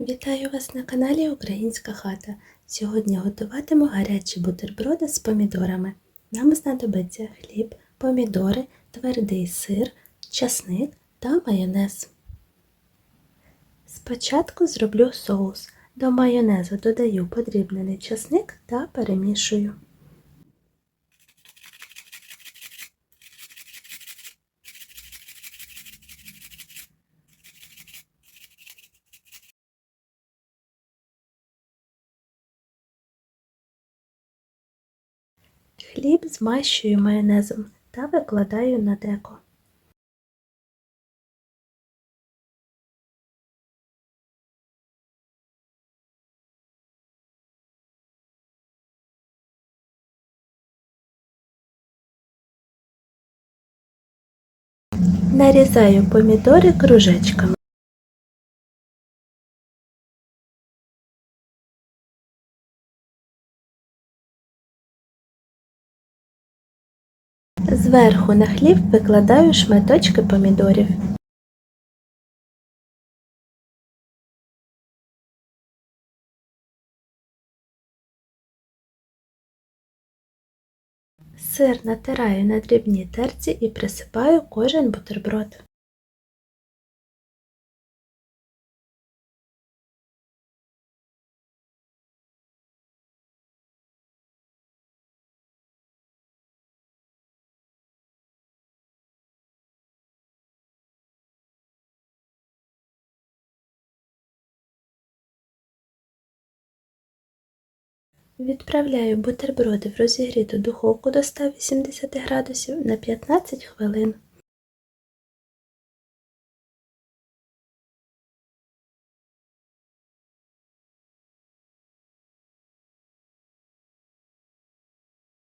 Вітаю вас на каналі Українська хата. Сьогодні готуватиму гарячі бутерброди з помідорами. Нам знадобиться хліб, помідори, твердий сир, часник та майонез. Спочатку зроблю соус. До майонезу додаю подрібнений часник та перемішую. Хліб змащую майонезом та викладаю на деко. Нарізаю помідори кружечками. Зверху на хліб викладаю шматочки помідорів. Сир натираю на дрібній терці і присипаю кожен бутерброд. Відправляю бутерброди в розігріту духовку до 180 градусів на 15 хвилин.